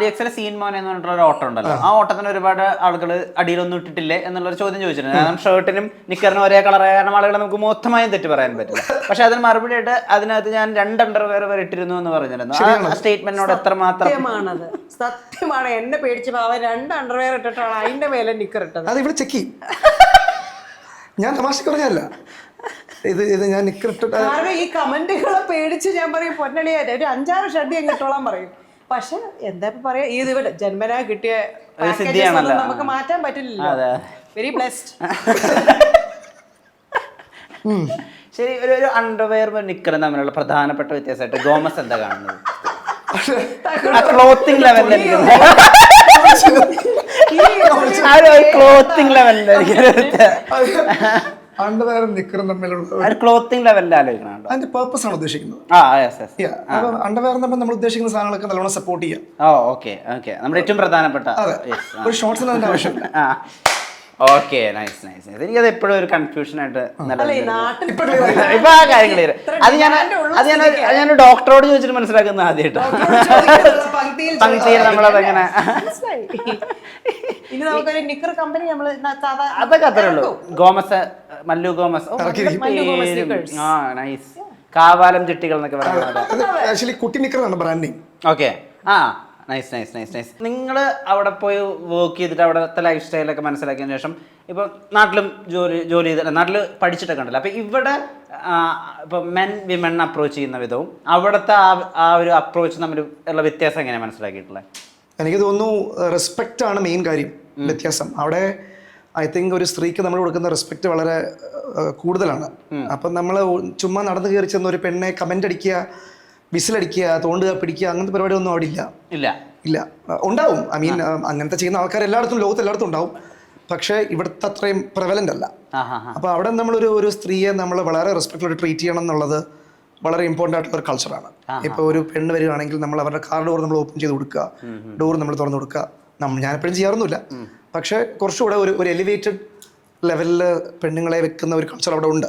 D എക്സിലെ scene മോനെ എന്ന് പറഞ്ഞിട്ടുള്ള ഒരു ഓട്ടം ഉണ്ടല്ലോ. ആ. ഓട്ടത്തിന് ഒരുപാട് ആളുകൾ അടിയിലൊന്നും ഇട്ടിട്ടില്ലേ എന്നുള്ളൊരു ചോദ്യം ചോദിച്ചിട്ടുണ്ട് കാരണം ഷർട്ടിനും നിക്കറിനും ഒരേ കളറായ കാരണം ആളുകളെ നമുക്ക് മൊത്തമായും തെറ്റ് പറയാൻ പറ്റില്ല. പക്ഷെ അതിന് മറുപടി ആയിട്ട് അതിനകത്ത് ഞാൻ രണ്ട് അണ്ടർവെയർ വരെ ഇട്ടിരുന്നു എന്ന് പറഞ്ഞിരുന്നു. ആ സ്റ്റേറ്റ്മെന്റിനോട് എത്രമാത്രം സത്യമാണത്. സത്യമാണ്. എന്നെ പേടിച്ച് അവൻ രണ്ട് അണ്ടർവെയർ ഇട്ടിട്ടാണ് അതിന്റെ മേലെ നിക്കർ ഇട്ടത്. അത് ഇവിടെ ചെക്ക് ചെയ്യും. ഞാൻ തമാശ പറഞ്ഞല്ല ഇത് ഇത് ഞാൻ നിക്കറിട്ട് കാരണം ഈ കമന്റുകളെ പേടിച്ച് ഞാൻ പറയും പൊന്നണിയായിട്ട് ഒരു അഞ്ചാറ് ഷഡ്ഡി അങ്ങ് ഇട്ടോളാൻ പറയും. പക്ഷെ എന്താ ഇപ്പൊ പറയാ ഈ ഇവിടെ ജന്മനാ കിട്ടിയ packages ഒന്നും നമുക്ക് മാറ്റാൻ പറ്റില്ലല്ലോ. വെരി ബ്ലെസ്ഡ് ശരി ഒരു ഒരു അണ്ടർവെയർ നിക്കറും തമ്മിലുള്ള പ്രധാനപ്പെട്ട വ്യത്യാസമായിട്ട് ഗോമസ് എന്താ കാണുന്നത്? ക്ലോത്തിങ് ലെവലിലായിരിക്കും ക്ലോത്തിങ് ലെവലിലായിരിക്കും അണ്ടർവെയറും നിക്കറും തമ്മിലുള്ള ഒരു ക്ലോത്തിങ് ലെവലിൽ ആലോചിക്കണം അതിന്റെ പേർപ്പസ് ആണ് ഉദ്ദേശിക്കുന്നത്. അണ്ടർവെയർ തമ്മിൽ നമ്മൾ ഉദ്ദേശിക്കുന്ന സാധനങ്ങളൊക്കെ നല്ലോണം സപ്പോർട്ട് ചെയ്യാം. ഓ ഓക്കെ ഓക്കെ നമ്മുടെ ഏറ്റവും പ്രധാനപ്പെട്ട അതെ. ഒരു ഷോർട്സിന് അതിന്റെ ആവശ്യമില്ല. ആ. ഓക്കെ നൈസ് നൈസ് നൈസ് എനിക്കത് എപ്പോഴും ഒരു കൺഫ്യൂഷൻ ആയിട്ട് ഇപ്പൊ ആ കാര്യം ക്ലിയർ അത് ഞാൻ അത് ഞാൻ ഞാൻ ഡോക്ടറോട് ചോദിച്ചിട്ട് മനസ്സിലാക്കുന്ന ആദ്യമായിട്ടോ. പങ്ക്തിയിൽ നമ്മളത് എങ്ങനെ. ഇനി നമുക്കൊരു നിക്കർ കമ്പനി നമ്മൾ അതൊക്കെ അത്രേ ഉള്ളൂ. ഗോമസ് മല്ലു ഗോമസ്. മല്ലു ഗോമസ് പേരും. ആ നൈസ് കാവാലം ചിട്ടികൾ എന്നൊക്കെ പറയുന്നത് ആക്ച്വലി കുട്ടി നിക്കറാണ് ബ്രാൻഡ് നെയിം ഓക്കെ ആ നൈസ് നൈസ് നൈസ് നൈസ് നിങ്ങൾ അവിടെ പോയി വർക്ക് ചെയ്തിട്ട് അവിടുത്തെ ലൈഫ് സ്റ്റൈലൊക്കെ മനസ്സിലാക്കിയതിന് ശേഷം ഇപ്പോൾ നാട്ടിലും ജോലി ജോലി ചെയ്തിട്ട് നാട്ടിൽ പഠിച്ചിട്ടൊക്കെ ഉണ്ടല്ലോ. അപ്പോൾ ഇവിടെ ഇപ്പോൾ മെൻ വിമൺ അപ്രോച്ച് ചെയ്യുന്ന വിധവും അവിടുത്തെ ആ ആ ഒരു അപ്രോച്ച് തമ്മിൽ ഉള്ള വ്യത്യാസം എങ്ങനെയാണ് മനസ്സിലാക്കിയിട്ടുള്ളത്? എനിക്ക് തോന്നുന്നു റെസ്പെക്റ്റ് ആണ് മെയിൻ കാര്യം. വ്യത്യാസം. അവിടെ ഐ തിങ്ക് ഒരു സ്ത്രീക്ക് നമ്മൾ കൊടുക്കുന്ന റെസ്പെക്ട് വളരെ കൂടുതലാണ്. അപ്പം നമ്മൾ ചുമ്മാ നടന്നു കയറി ചെന്ന ഒരു പെണ്ണെ കമന്റ് അടിക്കുക വിസിലടിക്കുക തോണ്ടുക പിടിക്കുക അങ്ങനത്തെ പരിപാടിയൊന്നും അവിടെ ഇല്ല. ഇല്ല. ഇല്ല. ഉണ്ടാവും. ഐ മീൻ അങ്ങനത്തെ ചെയ്യുന്ന ആൾക്കാർ എല്ലായിടത്തും ലോകത്ത് എല്ലായിടത്തും ഉണ്ടാവും. പക്ഷേ ഇവിടുത്തെ അത്രയും പ്രവലന്റ് അല്ല. അപ്പോൾ അവിടെ നമ്മളൊരു ഒരു സ്ത്രീയെ നമ്മൾ വളരെ റെസ്പെക്റ്റോടെ ട്രീറ്റ് ചെയ്യണം എന്നുള്ളത് വളരെ ഇമ്പോർട്ടന്റ് ആയിട്ടുള്ള ഒരു കൾച്ചറാണ് ഇപ്പോൾ ഒരു പെണ്ണ് വരികയാണെങ്കിൽ നമ്മൾ അവരുടെ കാർ ഡോർ നമ്മൾ ഓപ്പൺ ചെയ്ത് കൊടുക്കുക ഡോർ നമ്മൾ തുറന്നു കൊടുക്കുക. നമ്മൾ ഞാനെപ്പോഴും ചെയ്യാറൊന്നുമില്ല. പക്ഷേ കുറച്ചുകൂടെ ഒരു ഒരു എലിവേറ്റഡ് ലെവലിൽ പെണ്ണുങ്ങളെ വെക്കുന്ന ഒരു കൾച്ചർ അവിടെ ഉണ്ട്.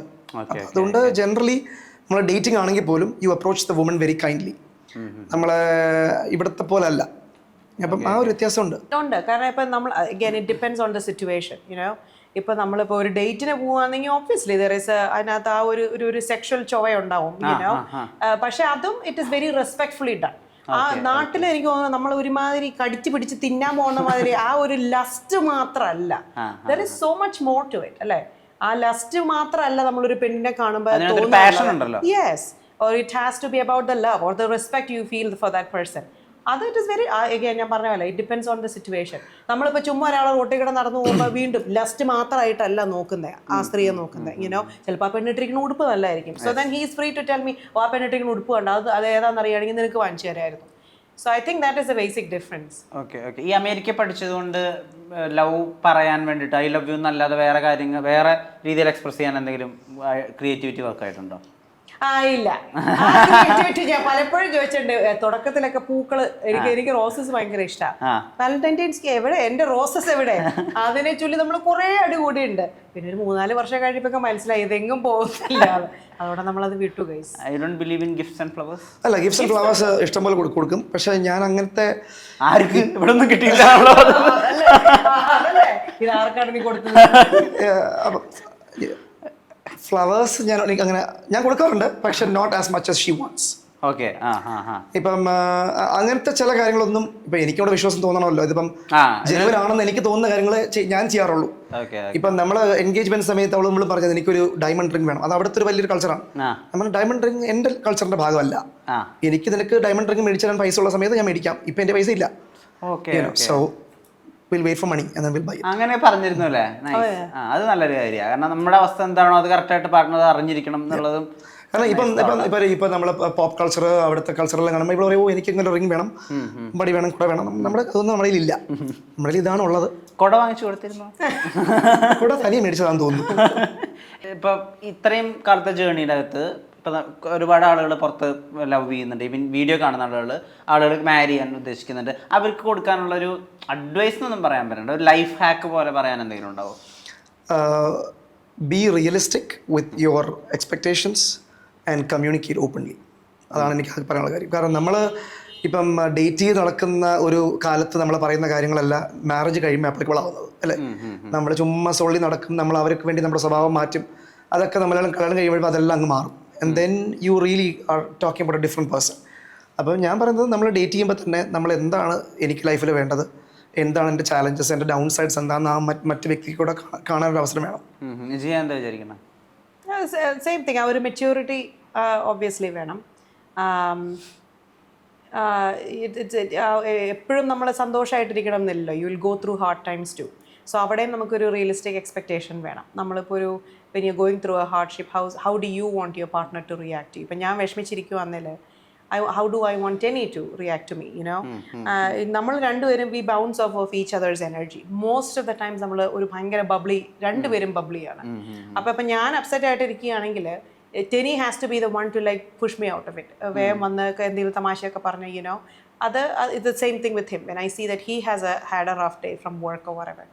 അതുകൊണ്ട് ജനറലി നമ്മൾ ഡേറ്റിംഗ് ആണെങ്കിൽ പോലും you approach the woman very kindly നമ്മളെ ഇവിടുത്തെ പോലെ അല്ല. അപ്പം ആ ഒരു വ്യത്യാസമുണ്ട്. ഉണ്ട്. കാരണം ഇപ്പം നമ്മൾ again it depends on the situation you know ഇപ്പം നമ്മളിപ്പോൾ ഒരു ഡേറ്റിന് പോവുകയാണെങ്കിൽ ഓബ്വിയസ്ലി ദർ ഇസ് അതിനകത്ത് ആ ഒരു ഒരു ഒരു സെക്ഷൽ ചൊവ ഉണ്ടാവും യുനോ പക്ഷെ അതും it is very respectfully done ആ നാട്ടിൽ എനിക്ക് തോന്നുന്നു നമ്മൾ ഒരുമാതിരി കടിച്ചു പിടിച്ച് തിന്നാൻ പോകുന്ന മാതിരി ആ ഒരു ലസ്റ്റ് മാത്രമല്ല there is so much more to it അല്ലേ? ആ ലസ്റ്റ് മാത്രമല്ല നമ്മളൊരു പെണ്ണിനെ കാണുമ്പോൾ. Yes it has to be about the love or the respect you feel for that person അത് ഇറ്റ് ഇസ് വെരി again ഞാൻ പറഞ്ഞ പോലെ it depends on the situation നമ്മളിപ്പോൾ ചുമ്മാ ഒരാളെ റോട്ടിൽ കൂടെ നടന്നു പോകുമ്പോൾ വീണ്ടും ലസ്റ്റ് മാത്രമായിട്ടല്ല നോക്കുന്നത് ആ സ്ത്രീയെ നോക്കുന്നത് ഇങ്ങനോ ചിലപ്പോൾ ആ പെണ്ണിട്ടിരിക്കുന്ന ഉടുപ്പ് നല്ലതായിരിക്കും so then he's free to tell me ആ പെണ്ണിട്ടിരിക്കുന്ന ഉടുപ്പ് കണ്ടോ? അത് അത് ഏതാണെന്ന് അറിയുകയാണെങ്കിൽ നിനക്ക് വാങ്ങിച്ചു തരായിരുന്നു. So I think that is a basic difference okay okay ഈ അമേരിക്ക പഠിച്ചതുകൊണ്ട് ലവ് പറയാൻ വേണ്ടിയിട്ട് ഐ ലവ് യു എന്നല്ലാതെ വേറെ കാര്യങ്ങൾ വേറെ രീതിയിൽ എക്സ്പ്രസ് ചെയ്യാൻ എന്തെങ്കിലും ക്രിയേറ്റിവിറ്റി വർക്ക് ആയിട്ടുണ്ടോ? ഇല്ല. ആ creativity ഞാൻ പലപ്പോഴും ചോദിച്ചിട്ടുണ്ട് തുടക്കത്തിലൊക്കെ പൂക്കൾ എനിക്ക് എനിക്ക് റോസസ് ഭയങ്കര ഇഷ്ടമാണ്. വാലന്റൈൻസ് എവിടെ? എന്റെ റോസസ് എവിടെ? അതിനെ ചൊല്ലി നമ്മൾ കുറെ അടികൂടിയുണ്ട് പിന്നെ ഒരു മൂന്നാൽ വർഷം കഴിഞ്ഞപ്പോ മനസ്സിലായി ഇതെങ്ങും പോകുന്നില്ല. അതോടെ നമ്മളത് വിട്ടു guys I don't believe in gifts and flowers അല്ല ഗിഫ്റ്റ്സ് ആൻഡ് ഫ്ലവേഴ്സ് ഇഷ്ടംപോലെ പോലെ കൊടുക്കും. പക്ഷെ ഞാൻ അങ്ങനത്തെ ആർക്ക്? ഇവിടെ ഒന്നും കിട്ടിയില്ല ഇത് ആർക്കാണ് നീ കൊടുത്തത്? ഫ്ലവേഴ്സ് ഞാൻ എനിക്ക് അങ്ങനെ ഞാൻ കൊടുക്കാറുണ്ട് പക്ഷെ not as much she wants okay ഇപ്പം അങ്ങനത്തെ ചില കാര്യങ്ങളൊന്നും ഇപ്പം എനിക്കവിടെ വിശ്വാസം തോന്നണമല്ലോ. ഇതിപ്പം ജനുവരാണെന്ന് എനിക്ക് തോന്നുന്ന കാര്യങ്ങൾ ഞാൻ ചെയ്യാറുള്ളൂ. ഇപ്പം നമ്മൾ എൻഗേജ്മെന്റ് സമയത്ത് അവൾ നമ്മൾ പറഞ്ഞത് എനിക്കൊരു ഡയമണ്ട് റിംഗ് വേണം. അത് അവിടുത്തെ ഒരു വലിയൊരു കൾച്ചറാണ് നമ്മൾ ഡയമണ്ട് റിംഗ് എന്റെ കൾച്ചറിന്റെ ഭാഗമല്ല. എനിക്ക് നിനക്ക് ഡയമണ്ട് റിംഗ് മേടിച്ചു പൈസ ഉള്ള സമയത്ത് ഞാൻ മേടിക്കാം. ഇപ്പം എന്റെ പൈസ ഇല്ല. Okay so will wait for money and will buy അങ്ങനെ പറഞ്ഞിരുന്നു അല്ലേ ആ അത് നല്ലൊരു കാര്യമാണ് കാരണം നമ്മുടെ അവസ്ഥ എന്താണോ അത് കറക്റ്റായിട്ട് പറഞ്ഞത് അറിഞ്ഞിരിക്കണം എന്നുള്ളതും കാരണം ഇപ്പം ഇപ്പം ഇപ്പം ഇപ്പം നമ്മൾ പോപ്പ് കൾച്ചർ അവിടുത്തെ കൾച്ചറെല്ലാം കാണുമ്പോൾ ഇവിടെ പറയും എനിക്ക് ഇങ്ങനെ റിംഗ് വേണം. മടി വേണം കുട വേണം. നമ്മുടെ അതൊന്നും നമ്മുടെ ഇല്ല നമ്മുടെ ഇതാണ് ഉള്ളത്. കൊട വാങ്ങിച്ചു കൊടുത്തിരുന്നു? കുട തനിയെ മേടിച്ചതാണെന്ന് തോന്നുന്നു. ഇപ്പം ഇത്രയും കാലത്തെ ജേണിയുടെ അകത്ത് ഇപ്പൊ ഒരുപാട് ആളുകൾ പുറത്ത് ലവ് ചെയ്യുന്നുണ്ട്. ഇവൻ വീഡിയോ കാണുന്ന ആളുകൾ ആളുകൾ മാരി ചെയ്യാൻ ഉദ്ദേശിക്കുന്നുണ്ട്. അവർക്ക് കൊടുക്കാനുള്ള ഒരു അഡ്വൈസ് എന്നൊന്നും പറയാൻ പറ്റണ്ട ഒരു ലൈഫ് ഹാക്ക് പോലെ പറയാൻ എന്തെങ്കിലും ഉണ്ടാവും be realistic with your expectations and communicate openly അതാണ് എനിക്ക് പറയാനുള്ള കാര്യം. കാരണം നമ്മൾ ഇപ്പം ഡേറ്റ് ചെയ്ത് നടക്കുന്ന ഒരു കാലത്ത് നമ്മൾ പറയുന്ന കാര്യങ്ങളല്ല മാരേജ് കഴിയുമ്പോൾ അപ്ലിക്കബിൾ ആവുന്നത് അല്ലേ? നമ്മൾ ചുമ്മാ സോളി നടക്കും നമ്മൾ അവർക്ക് വേണ്ടി നമ്മുടെ സ്വഭാവം മാറ്റും. അതൊക്കെ നമ്മളെല്ലാം കല്യാണം കഴിയുമ്പോൾ അതെല്ലാം അങ്ങ് മാറും. And then you really are talking about a different person അപ്പോൾ ഞാൻ പറയുന്നത് നമ്മൾ ഡേറ്റ് ചെയ്യുമ്പോൾ തന്നെ നമ്മൾ എന്താണ് എനിക്ക് ലൈഫിൽ വേണ്ടത്? എന്താണ് എന്റെ ചാലഞ്ചസ് എന്റെ ഡൗൺ സൈഡ്സ് എന്താണെന്ന് ആ മറ്റ് മറ്റ് വ്യക്തിക്ക് കൂടെ കാണാനൊരു അവസരം വേണം. എന്താ വിചാരിക്കണം സെയിം തിങ് ആ ഒരു മെച്യൂരിറ്റി ഒബ്വിയസ്ലി വേണം. എപ്പോഴും നമ്മൾ സന്തോഷമായിട്ടിരിക്കണം എന്നില്ലല്ലോ you will go through hard times too so അവിടെയും നമുക്കൊരു റിയലിസ്റ്റിക് എക്സ്പെക്ടേഷൻ വേണം. നമ്മളിപ്പോൾ ഒരു when you going through a hardship how's how do you want your partner to react ഇപ്പം ഞാൻ വിഷമിച്ചിരിക്കുവാന്നേൽ I how do I want any to react to me you know നമ്മൾ രണ്ടുപേരും we bounce off off each others energy most of the times നമ്മൾ ഒരു ഭയങ്കര bubbly രണ്ടുപേരും ബബ്ലിയാണ് അപ്പം ഇപ്പം ഞാൻ upset ആയിട്ടിരിക്കുകയാണെങ്കിൽ Tenny has to be the one to like push me out of it വേഗം വന്ന് എന്തെങ്കിലും തമാശയൊക്കെ പറഞ്ഞു യുനോ അത് ഇത് same thing with him when I see that he has a had a rough day from work or ever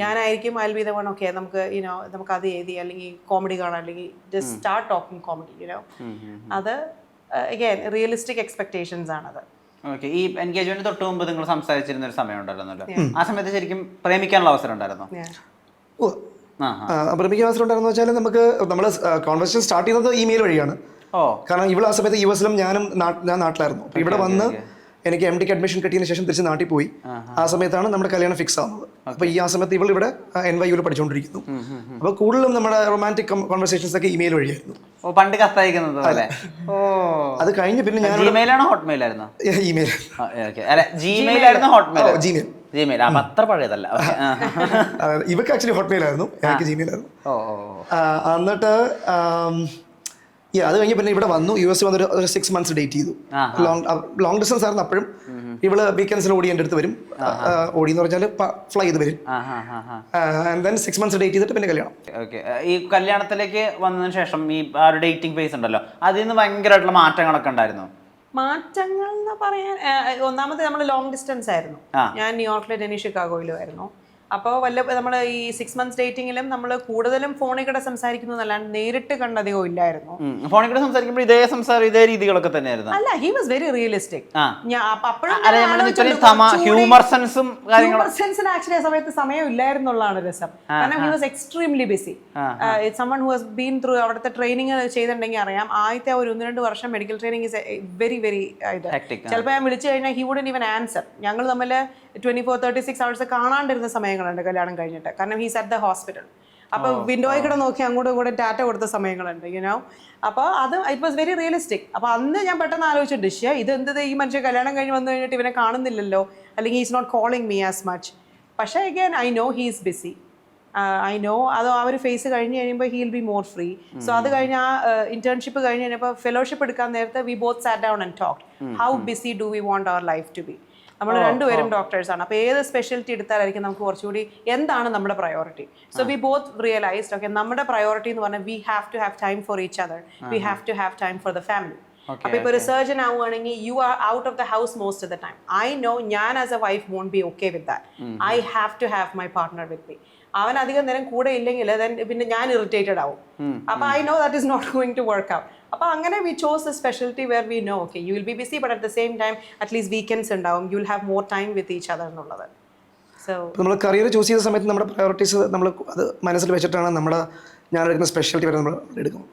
ഞാനായിരിക്കും I be the one okay നമുക്ക് you know നമുക്ക് അത് എഴുതി അല്ലെങ്കിൽ കോമഡി കാണാം അല്ലെങ്കിൽ just start talking comedy you know അത് again realistic expectations ആണത്. ഓക്കെ ഈ എൻഗേജ്മെന്റ് തൊട്ട് മുമ്പ് നിങ്ങൾ സംസാരിച്ചിരുന്ന ഒരു സമയം ഉണ്ടായിരുന്നല്ലോ. ആ സമയത്ത് ശരിക്കും പ്രേമിക്കാനുള്ള അവസരം ഉണ്ടായിരുന്നോ? പ്രേമിക്കാൻ അവസരം ഉണ്ടായിരുന്നു വെച്ചാൽ നമുക്ക് നമ്മൾ കോൺവെർസേഷൻ സ്റ്റാർട്ട് ചെയ്യുന്നത് ഇമെയിൽ വഴിയാണ്. ഓ. കാരണം ഇവിടെ ആ സമയത്ത് യു എസിലും ഞാനും ഞാൻ നാട്ടിലായിരുന്നു. ഇവിടെ വന്ന് എനിക്ക് എം ഡിക്ക് അഡ്മിഷൻ കിട്ടിയതിന് ശേഷം തിരിച്ച് നാട്ടിൽ പോയി. ആ സമയത്താണ് നമ്മുടെ കല്യാണം ഫിക്സ് ആവുന്നത്. അപ്പോൾ ഈ ആ സമയത്ത് ഇവൾ ഇവിടെ എൻ വൈ യുവിൽ പഠിച്ചുകൊണ്ടിരിക്കുന്നു അപ്പോൾ കൂടുതലും നമ്മുടെ റൊമാന്റിക് കോൺവെർസേഷൻസ് ഒക്കെ ഇമെയിൽ വഴിയായിരുന്നു. ഓ പണ്ട് കത്തയക്കുന്നത് അല്ലേ ഓ. അത് കഴിഞ്ഞ് പിന്നെ ഞാൻ ആണോ ഹോട്ട്മെയിൽ ആയിരുന്നു? ഇമെയിൽ അല്ല ജിമെയിൽ ആയിരുന്നു ഹോട്ട്മെയിൽ ജിമെയിൽ അത്ര പഴയതല്ല. ഇവക്ക് ആക്ച്വലി ഹോട്ട്മെയിൽ ആയിരുന്നു. എനിക്ക് ജിമെയിൽ ആയിരുന്നു. എന്നിട്ട് അത് കഴിഞ്ഞ് പിന്നെ ഇവിടെ വന്നു. യു എസ് വന്നൊരു ഒരു സിക്സ് മന്ത്സ് ഡേറ്റ് ചെയ്തു. ലോങ് ലോങ് ഡിസ്റ്റൻസ് ആയിരുന്നു അപ്പോഴും. ഇവൾ വീക്കെൻഡ്സിൽ ഓടി എന്റെ അടുത്ത് വരും. ഓടി എന്ന് പറഞ്ഞാൽ ഫ്ലൈ ചെയ്ത് വരും. ദെൻ സിക്സ് മന്ത്സ് ഡേറ്റ് ചെയ്തിട്ട് പിന്നെ കല്യാണം. ഓക്കെ ഈ കല്യാണത്തിലേക്ക് വന്നതിന് ശേഷം ഈ ആ ഒരു ഡേറ്റിംഗ് ഫേസ് ഉണ്ടല്ലോ അതിൽ നിന്ന് ഭയങ്കരമായിട്ടുള്ള മാറ്റങ്ങളൊക്കെ ഉണ്ടായിരുന്നു? മാറ്റങ്ങൾ എന്ന് പറയാൻ ഒന്നാമത് നമ്മൾ ലോങ് ഡിസ്റ്റൻസ് ആയിരുന്നു. ഞാൻ ന്യൂയോർക്കിലും ഡെനി ഷിക്കാഗോയിലും ആയിരുന്നു. അപ്പോൾ വല്ല നമ്മൾ ഈ സിക്സ് മന്ത്സ് ഡേറ്റിംഗിലും നമ്മൾ കൂടുതലും ഫോണിൽ കൂടെ സംസാരിക്കുന്നതല്ലാണ്ട് നേരിട്ട് കണ്ടതോ ഇല്ലായിരുന്നു. ഫോണിൽ കൂടെ സംസാരിക്കുമ്പോൾ ഇതേ സംസാരം ഇതേ രീതികളൊക്കെ തന്നെയായിരുന്നു. അല്ല he was very realistic humour സെൻസും humour സെൻസിന് ആക്ച്വലി ആ സമയത്ത് സമയം ഇല്ലായിരുന്നുള്ളതാണ് രസം. കാരണം he was extremely busy someone who has been through അവിടുത്തെ ട്രെയിനിങ് ചെയ്തിട്ടുണ്ടെങ്കിൽ അറിയാം ആദ്യത്തെ ഒരു ഒന്ന് രണ്ട് വർഷം മെഡിക്കൽ ട്രെയിനിങ് വെരി വെരി ഇത്. ചിലപ്പോൾ ഞാൻ വിളിച്ചു കഴിഞ്ഞാൽ ഹി വുഡൻ ഈവൻ ആൻസർ ഞങ്ങൾ തമ്മിൽ twenty four thirty six hours കാണാണ്ടിരുന്ന സമയങ്ങളുണ്ട് കല്യാണം കഴിഞ്ഞിട്ട്. കാരണം ഹീസ് അറ്റ് ദ ഹോസ്പിറ്റൽ അപ്പൊ വിൻഡോയിൽ കൂടെ നോക്കി അങ്ങോട്ടും ഇങ്ങോട്ടും ടാറ്റ കൊടുത്ത സമയങ്ങളുണ്ട് യുനോ അപ്പോൾ അത് ഇറ്റ് വാസ് വെരി റിയലിസ്റ്റിക് അപ്പോൾ അന്ന് ഞാൻ പെട്ടെന്ന് ആലോചിച്ചു ഡിഷ് ഇത് എന്ത് ഈ മനുഷ്യ കല്യാണം കഴിഞ്ഞ് വന്നു കഴിഞ്ഞിട്ട് ഇവനെ കാണുന്നില്ലല്ലോ? അല്ലെങ്കിൽ is not calling me as much പക്ഷേ again I know he is busy I know അത് ആ ഒരു ഫേസ് കഴിഞ്ഞ് കഴിയുമ്പോൾ he'll be more free so അത് കഴിഞ്ഞ് ആ ഇന്റേൺഷിപ്പ് കഴിഞ്ഞ് കഴിഞ്ഞപ്പോൾ ഫെലോഷിപ്പ് എടുക്കാൻ നേരത്തെ we both sat down and talk how busy do we want our life to be നമ്മൾ രണ്ടുപേരും ഡോക്ടേഴ്സ് ആണ്. അപ്പോൾ ഏത് സ്പെഷ്യാലിറ്റി എടുത്താലായിരിക്കും നമുക്ക് കുറച്ചുകൂടി എന്താണ് നമ്മുടെ priority so we both realised okay നമ്മുടെ പ്രയോറിറ്റി എന്ന് പറഞ്ഞാൽ we have to have time for each other we have to have time for the family അപ്പൊ ഇപ്പൊ ഒരു സർജൻ ആവുകയാണെങ്കിൽ you are out of the house most of the time I know ഞാൻ as a wife won't be okay with that I have to have my partner with me അവൻ അധികം നേരം കൂടെ ഇല്ലെങ്കിൽ പിന്നെ ഞാൻ ഇറിറ്റേറ്റഡ് ആവും. അപ്പൊ I know that is not going to work out അപ്പൊ അങ്ങനെ we chose a speciality where we know okay you will be busy but at the same time at least weekends ഉണ്ടാവും. You will have more time with each other എന്നുള്ളത്. So നമ്മൾ career choose ചെയ്ത സമയത്ത് നമ്മുടെ priorities നമ്മൾ അത് മനസ്സിൽ വെച്ചിട്ടാണ് നമ്മുടെ ഞാൻ എടുക്കുന്ന സ്പെഷ്യാലിറ്റി വരെ നമ്മൾ എടുക്കും